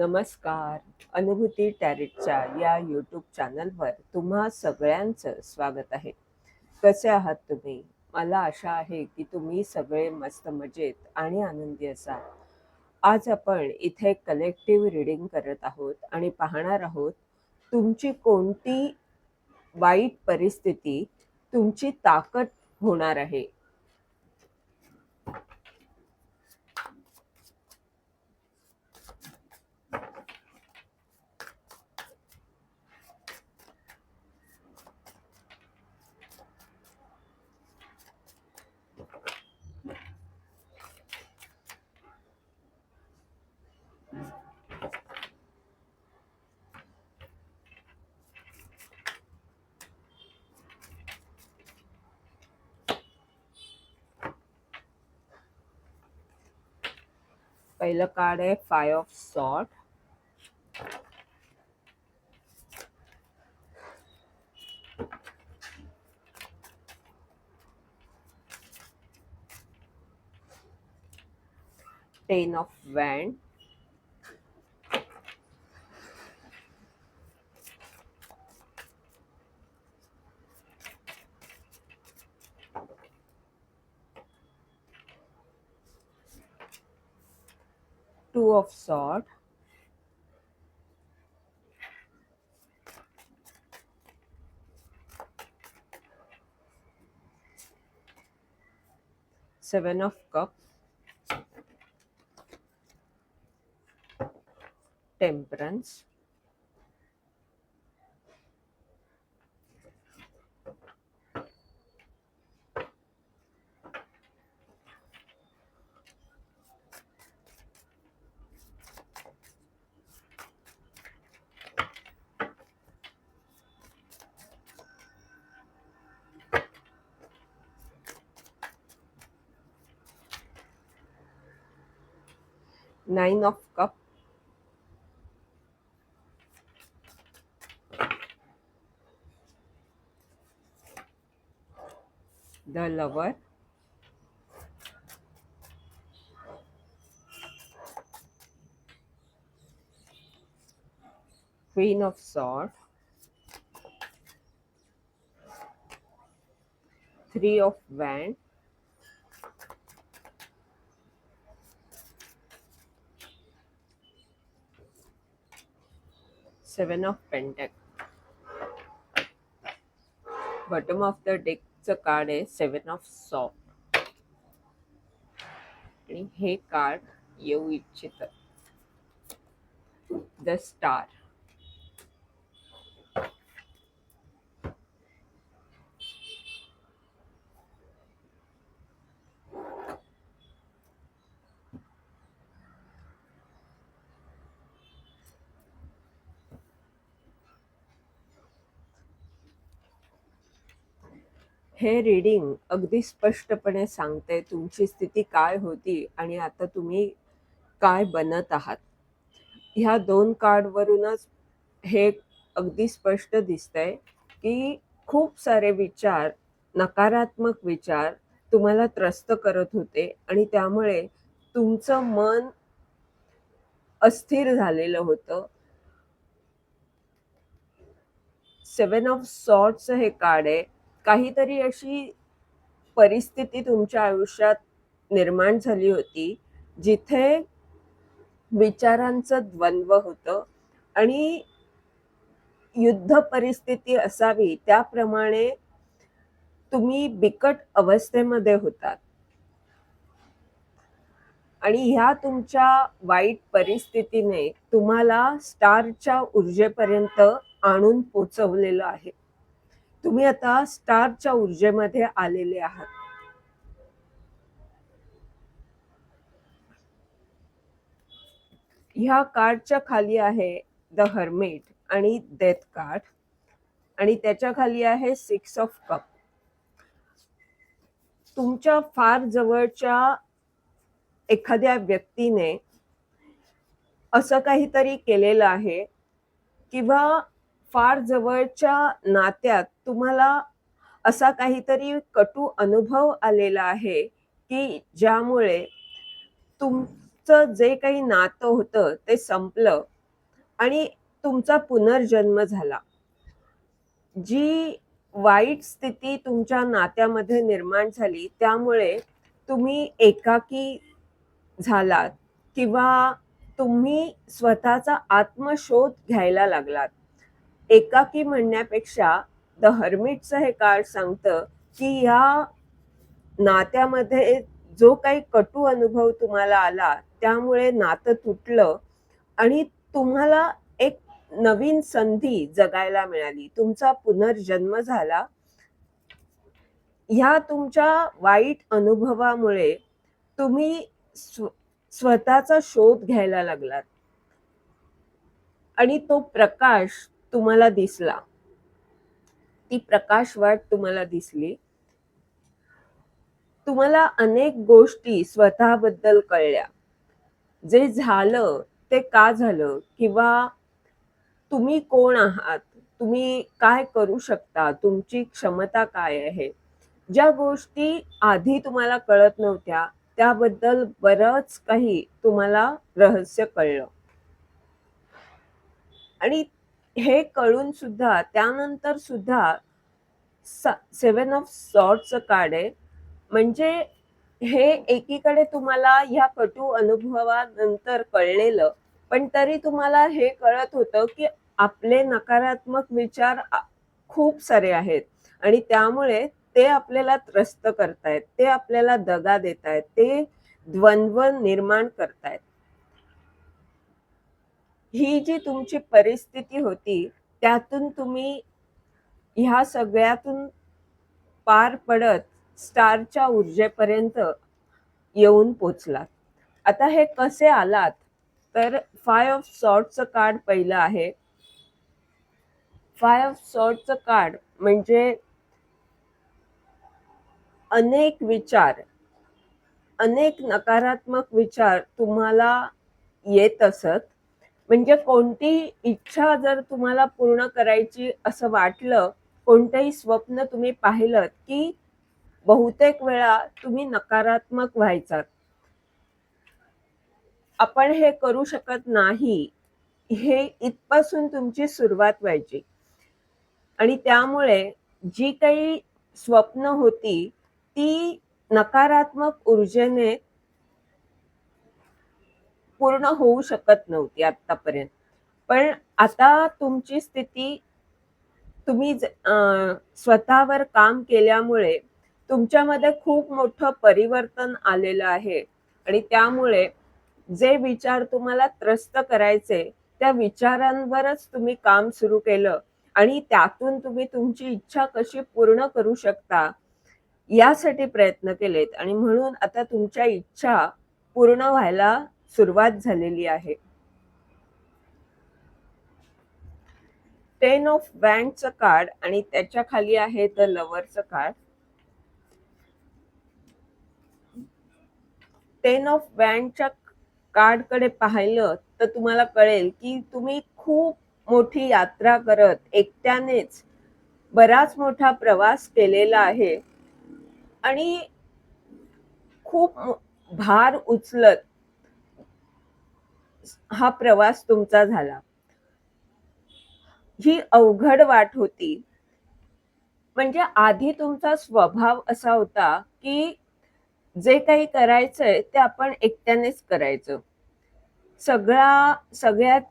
नमस्कार. अनुभूती टॅरेटच्या या यूट्यूब चॅनलवर तुम्हा सगळ्यांचं स्वागत आहे. कसे आहात तुम्ही? मला आशा आहे की तुम्ही सगळे मस्त मजेत आणि आनंदी असाल. आज आपण इथे कलेक्टिव्ह रिडिंग करत आहोत आणि पाहणार आहोत तुमची कोणती वाईट परिस्थिती तुमची ताकद होणार आहे. पहिलं कार्ड आहे five of sword ten of wand two of sword seven of cup. Temperance nine of cup. The lover. Queen of sword three of wand seven of pentacle bottom of the डेकचं card आहे seven of shop आणि हे card येऊ इच्छित. The star हे reading अगदी स्पष्टपणे सांगते तुमची स्थिती काय होती आणि आता तुम्ही काय बनत आहात. ह्या दोन कार्डवरूनच हे अगदी स्पष्ट दिसतंय की खूप सारे विचार नकारात्मक विचार तुम्हाला त्रस्त करत होते आणि त्यामुळे तुमचं मन अस्थिर झालेलं होतं. सेवन ऑफ सॉर्टचं हे कार्ड आहे. काहीतरी अशी परिस्थिती तुमच्या आयुष्यात निर्माण झाली होती जिथे विचारांचं द्वंद्व होतं आणि युद्ध परिस्थिती असावी त्याप्रमाणे तुम्ही बिकट अवस्थेमध्ये होतात. आणि ह्या तुमच्या वाईट परिस्थितीने तुम्हाला स्टारच्या ऊर्जेपर्यंत आणून पोचवलेलं आहे. तुम्ही आता स्टारच्या ऊर्जेमध्ये आलेले आहात. ह्या कार्डच्या खाली आहे द हर्मेट आणि डेथ कार्ड. आणि त्याच्याखाली आहे सिक्स ऑफ कप. तुमच्या फार जवळच्या एखाद्या व्यक्तीने असं काहीतरी केलेलं आहे किंवा फार जवळच्या नात्यात तुम्हाला असा काहीतरी कटू अनुभव आलेला आहे की ज्यामुळे तुमचं जे काही नातं होतं ते संपलं आणि तुमचा पुनर्जन्म झाला. जी वाईट स्थिती तुमच्या नात्यामध्ये निर्माण झाली त्यामुळे तुम्ही एकाकी झालात किंवा तुम्ही स्वतःचा आत्मशोध घ्यायला लागलात. एकाकी म्हणण्यापेक्षा द हर्मिटचं हे कार्ड सांगतं की या नात्यामध्ये जो काही कटू अनुभव तुम्हाला आला त्यामुळे नातं तुटलं आणि तुम्हाला एक नवीन संधी जगायला मिळाली. तुमचा पुनर्जन्म झाला. ह्या तुमच्या वाईट अनुभवामुळे तुम्ही स्व स्वतःचा शोध घ्यायला लागलात. आणि तो प्रकाश तुम्हाला दिसला. ती प्रकाश वाट तुम्हाला दिसली. तुम्हाला अनेक गोष्टी स्वतःबद्दल कळल्या. जे झालं ते का झालं? किंवा तुम्ही कोण आहात? तुम्ही काय करू शकता? तुमची क्षमता काय आहे? ज्या गोष्टी आधी तुम्हाला कळत नव्हत्या त्याबद्दल बरंच काही तुम्हाला रहस्य कळलं. आणि हे कळून सुद्धा त्यानंतर सुद्धा सेवन ऑफ सॉर्टचं कार्ड आहे म्हणजे हे एकीकडे तुम्हाला ह्या कटू अनुभवानंतर कळलेलं पण तरी तुम्हाला हे कळत होतं की आपले नकारात्मक विचार खूप सारे आहेत. आणि त्यामुळे ते आपल्याला त्रस्त करतायत ते आपल्याला दगा देत आहेत ते द्वंद्व निर्माण करतायत. ही जी तुमची परिस्थिती होती त्यातून तुम्ही ह्या सगळ्यातून पार पडत स्टारच्या ऊर्जेपर्यंत येऊन पोचलात. आता हे कसे आलात? तर फाय ऑफ सॉर्टचं कार्ड पहिलं आहे. फाय ऑफ सॉर्टचं कार्ड म्हणजे अनेक विचार अनेक नकारात्मक विचार तुम्हाला येत असत. म्हणजे कोणती इच्छा जर तुम्हाला पूर्ण करायची असं वाटलं कोणतंही स्वप्न तुम्ही पाहिलं की बहुतेक वेळा तुम्ही नकारात्मक व्हायचात. आपण हे करू शकत नाही हे इथपासून तुमची सुरुवात व्हायची. आणि त्यामुळे जी काही स्वप्न होती ती नकारात्मक ऊर्जेने पूर्ण होऊ शकत नव्हती आतापर्यंत पण आता तुमची स्थिती तुम्ही ज- स्वतःवर काम केल्यामुळे तुमच्यामध्ये खूप मोठं परिवर्तन आलेलं आहे. आणि त्यामुळे जे विचार तुम्हाला त्रस्त करायचे त्या विचारांवरच तुम्ही काम सुरू केलं आणि त्यातून तुम्ही तुमची इच्छा कशी पूर्ण करू शकता यासाठी प्रयत्न केलेत. आणि म्हणून आता तुमच्या इच्छा पूर्ण व्हायला सुरुवात झालेली आहे. टेन ऑफ बँकचं कार्ड आणि त्याच्याखाली आहे द लवरचं कार्ड टेन ऑफ बँकच्या कार्डकडे पाहिलं तर तुम्हाला कळेल की तुम्ही खूप मोठी यात्रा करत एकट्यानेच बराच मोठा प्रवास केलेला आहे. आणि खूप भार उचलत हा प्रवास तुमचा झाला. ही अवघड वाट होती. म्हणजे आधी तुमचा स्वभाव असा होता की जे काही करायचंय ते आपण एकट्यानेच करायचं. सगळा सगळ्यात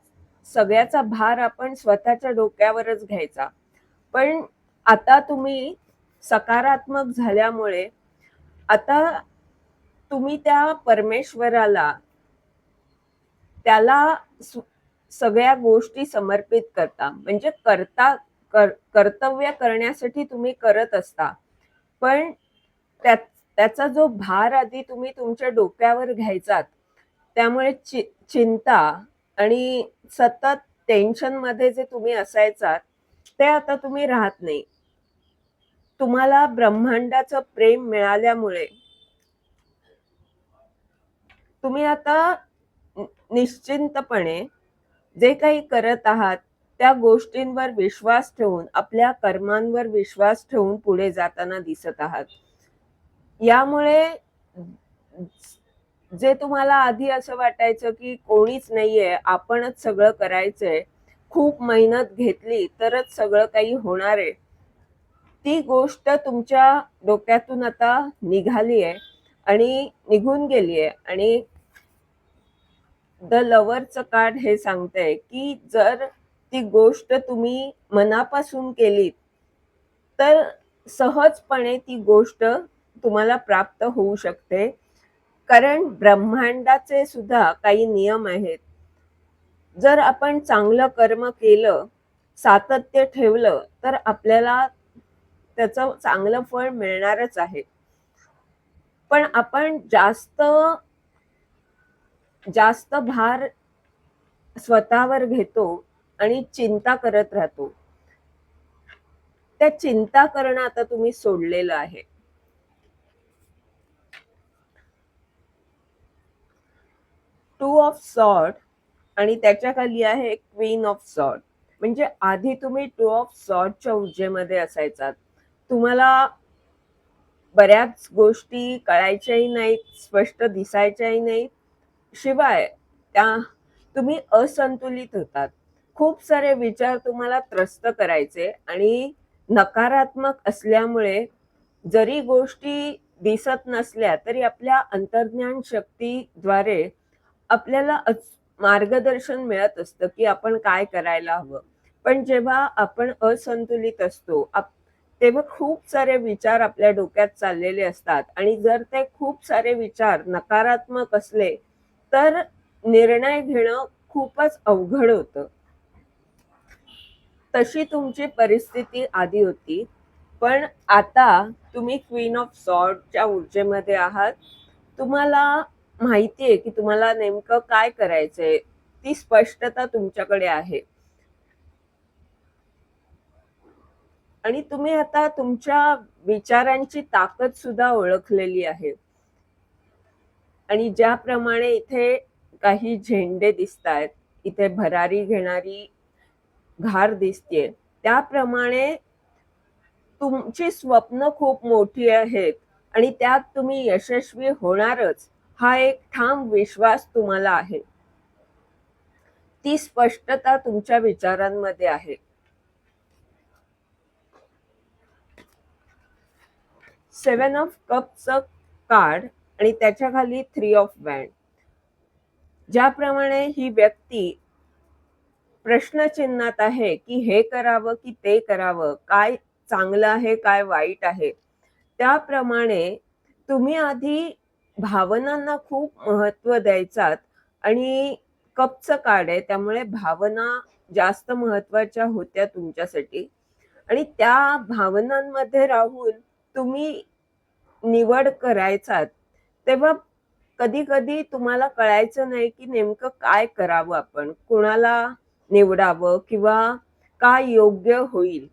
सगळ्याचा भार आपण स्वतःच्या डोक्यावरच घ्यायचा. पण आता तुम्ही सकारात्मक झाल्यामुळे आता तुम्ही त्या परमेश्वराला त्याला सगळ्या गोष्टी समर्पित करता. म्हणजे करता कर- कर्तव्य करण्यासाठी तुम्ही करत असता. पण त्या त्याचा जो भार आधी तुम्ही तुमच्या डोक्यावर घ्यायचात त्यामुळे चि चिंता आणि सतत टेन्शनमध्ये जे तुम्ही असायचात ते आता तुम्ही राहत नाही. तुम्हाला ब्रह्मांडाचं प्रेम मिळाल्यामुळे. तुम्ही आता निश्चिंतपणे जे काही करत आहात त्या गोष्टींवर विश्वास ठेवून आपल्या कर्मांवर विश्वास ठेवून पुढे जाताना दिसत आहात. यामुळे जे तुम्हाला आधी असं वाटायचं की कोणीच नाहीये आपणच सगळं करायचंय खूप मेहनत घेतली तरच सगळं काही होणार आहे. ती गोष्ट तुमच्या डोक्यातून आता निघाली आहे आणि निघून गेली आहे आणि द लवरचं कार्ड हे सांगतंय की जर ती गोष्ट तुम्ही मनापासून केलीत तर सहजपणे ती गोष्ट तुम्हाला प्राप्त होऊ शकते. कारण ब्रह्मांडाचे सुद्धा काही नियम आहेत. जर आपण चांगलं कर्म केलं सातत्य ठेवलं तर आपल्याला त्याचं चांगलं फळ मिळणारच आहे. पण आपण जास्त जास्त भार स्वतःवर घेतो आणि चिंता करत राहतो. त्या चिंता करणं आता तुम्ही सोडलेलं आहे. टू ऑफ सॉर्ट आणि त्याच्याखाली आहे क्वीन ऑफ सॉर्ट म्हणजे आधी तुम्ही टू ऑफ सॉर्टच्या ऊर्जेमध्ये असायचात. तुम्हाला बऱ्याच गोष्टी कळायच्याही नाहीत स्पष्ट दिसायच्याही नाहीत. शिवाय त्या तुम्ही असंतुलित होतात. खूप सारे विचार तुम्हाला त्रस्त करायचे आणि नकारात्मक असल्यामुळे जरी गोष्टी दिसत नसल्या तरी आपल्या अंतर्ज्ञान शक्तीद्वारे आपल्याला मार्गदर्शन मिळत असतं की आपण काय करायला हवं. पण जेव्हा आपण असंतुलित असतो आप तेव्हा खूप सारे विचार आपल्या डोक्यात चाललेले असतात. आणि जर ते खूप सारे विचार नकारात्मक असले तर निर्णय घेणं खूपच अवघड होतं. तशी तुमची परिस्थिती आधी होती पण आता तुम्ही क्वीन ऑफ सॉर्टच्या ऊर्जेमध्ये आहात. तुम्हाला माहिती आहे की तुम्हाला नेमकं काय करायचंय ती स्पष्टता तुमच्याकडे आहे. आणि तुम्ही आता तुमच्या विचारांची ताकद सुद्धा ओळखलेली आहे. आणि ज्याप्रमाणे इथे काही झेंडे दिसत आहेत इथे भरारी घेणारी घार दिसते त्याप्रमाणे तुमची स्वप्न खूप मोठी आहेत आणि त्यात तुम्ही यशस्वी होणारच हा एक ठाम विश्वास तुम्हाला आहे. ती स्पष्टता तुमच्या विचारांमध्ये आहे. सेवन ऑफ कपचं कार्ड आणि त्याच्याखाली थ्री ऑफ बँड ज्याप्रमाणे ही व्यक्ती प्रश्नचिन्हात आहे की हे करावं की ते करावं काय चांगलं आहे काय वाईट आहे त्याप्रमाणे तुम्ही आधी भावनांना खूप महत्त्व द्यायचात आणि कपचं काढ आहे त्यामुळे भावना जास्त महत्त्वाच्या होत्या तुमच्यासाठी. आणि त्या भावनांमध्ये राहून तुम्ही निवड करायचात तेव्हा कधी कधी तुम्हाला कळायचं नाही की नेमकं काय करावं आपण. कुणाला निवडावं किंवा काय योग्य होईल.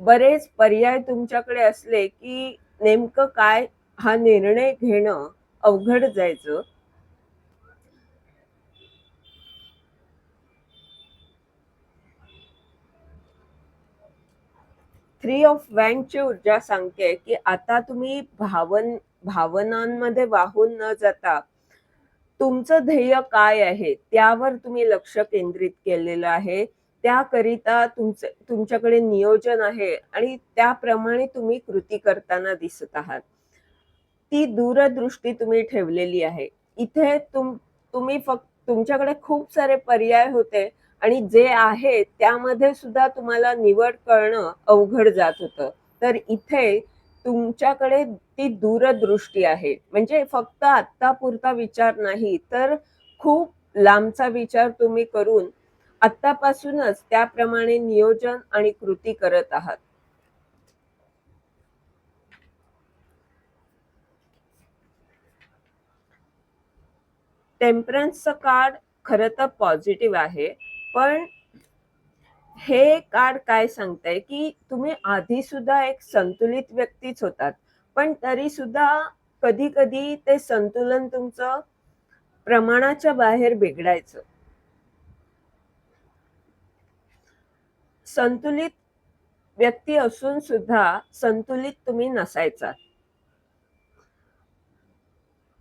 बरेच पर्याय तुमच्याकडे असले की नेमकं काय हा निर्णय घेणं अवघड जायचं. थ्री ऑफ वँडची ऊर्जा सांगते की आता तुम्ही भावन भावनांमध्ये वाहून न जाता तुमचं ध्येय काय आहे त्यावर तुम्ही लक्ष केंद्रित केलेलं आहे. त्याकरिता तुमचे तुमच्याकडे नियोजन आहे आणि त्याप्रमाणे तुम्ही कृती करताना दिसत आहात. ती दूरदृष्टी तुम्ही ठेवलेली आहे. इथे तुम तुम्ही फक्त तुमच्याकडे खूप सारे पर्याय होते. आणि जे आहे त्यामध्ये सुद्धा तुम्हाला निवड करणं अवघड जात होतं. तर इथे तुमच्याकडे ती दूरदृष्टी आहे. म्हणजे फक्त आत्तापुरता विचार नाही तर खूप लांबचा विचार तुम्ही करून आत्तापासूनच त्याप्रमाणे नियोजन आणि कृती करत आहात. टेम्परन्सचं कार्ड खरं तर पॉझिटिव्ह आहे. पण हे कार्ड काय सांगताय की तुम्ही आधी सुद्धा एक संतुलित व्यक्तीच होतात पण तरी सुद्धा कधी कधी ते संतुलन तुमचं प्रमाणाच्या बाहेर बिघडायचं. संतुलित व्यक्ती असून सुद्धा संतुलित तुम्ही नसायचा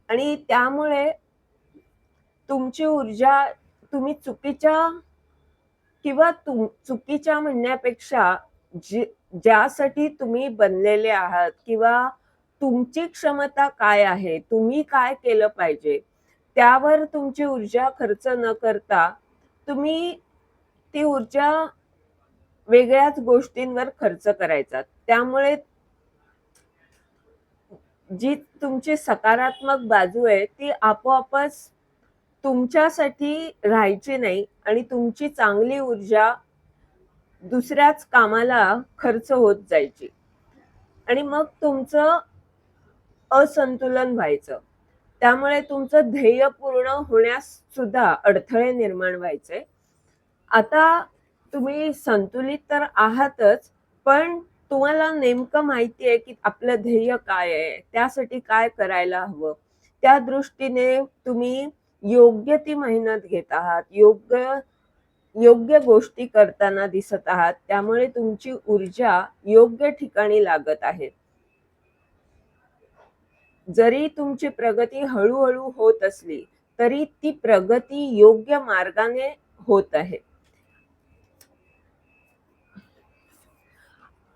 आणि त्यामुळे तुमची ऊर्जा तुम्ही चुकीच्या किंवा तुम चुकीच्या म्हणण्यापेक्षा जी ज्यासाठी तुम्ही बनलेले आहात किंवा तुमची क्षमता काय आहे तुम्ही काय केलं पाहिजे त्यावर तुमची ऊर्जा खर्च न करता तुम्ही ती ऊर्जा वेगळ्याच गोष्टींवर खर्च करायचा. त्यामुळे जी तुमची सकारात्मक बाजू आहे ती आपोआपच तुमच्यासाठी राहायची नाही आणि तुमची चांगली ऊर्जा दुसऱ्याच कामाला खर्च होत जायची. आणि मग तुमचं असंतुलन व्हायचं. त्यामुळे तुमचं ध्येय पूर्ण होण्यास सुद्धा अडथळे निर्माण व्हायचे. आता तुम्ही संतुलित तर आहातच पण तुम्हाला नेमकं माहिती आहे की आपलं ध्येय काय आहे? त्यासाठी काय करायला हवं? त्या दृष्टीने तुम्ही योग्य ती मेहनत घेत आहात योग्य योग्य गोष्टी करताना दिसत आहात त्यामुळे तुमची ऊर्जा योग्य ठिकाणी लागत आहे. जरी तुमची प्रगती हळूहळू होत असली तरी ती प्रगती योग्य मार्गाने होत आहे.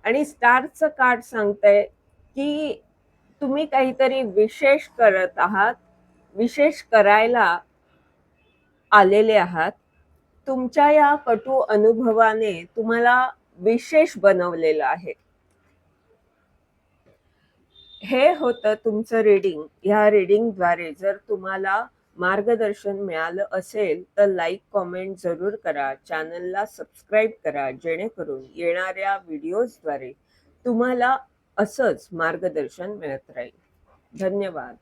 आणि स्टारचं कार्ड सांगतंय की तुम्ही काहीतरी विशेष करत आहात विशेष करायला आलेले आहात. तुमच्या या कटू अनुभवाने तुम्हाला विशेष बनवलेलं आहे. हे होतं तुमचं रीडिंग ह्या रीडिंगद्वारे जर तुम्हाला मार्गदर्शन मिळालं असेल तर लाईक कॉमेंट जरूर करा. चॅनलला सबस्क्राईब करा. जेणेकरून येणाऱ्या व्हिडिओजद्वारे तुम्हाला असंच मार्गदर्शन मिळत राहील. धन्यवाद.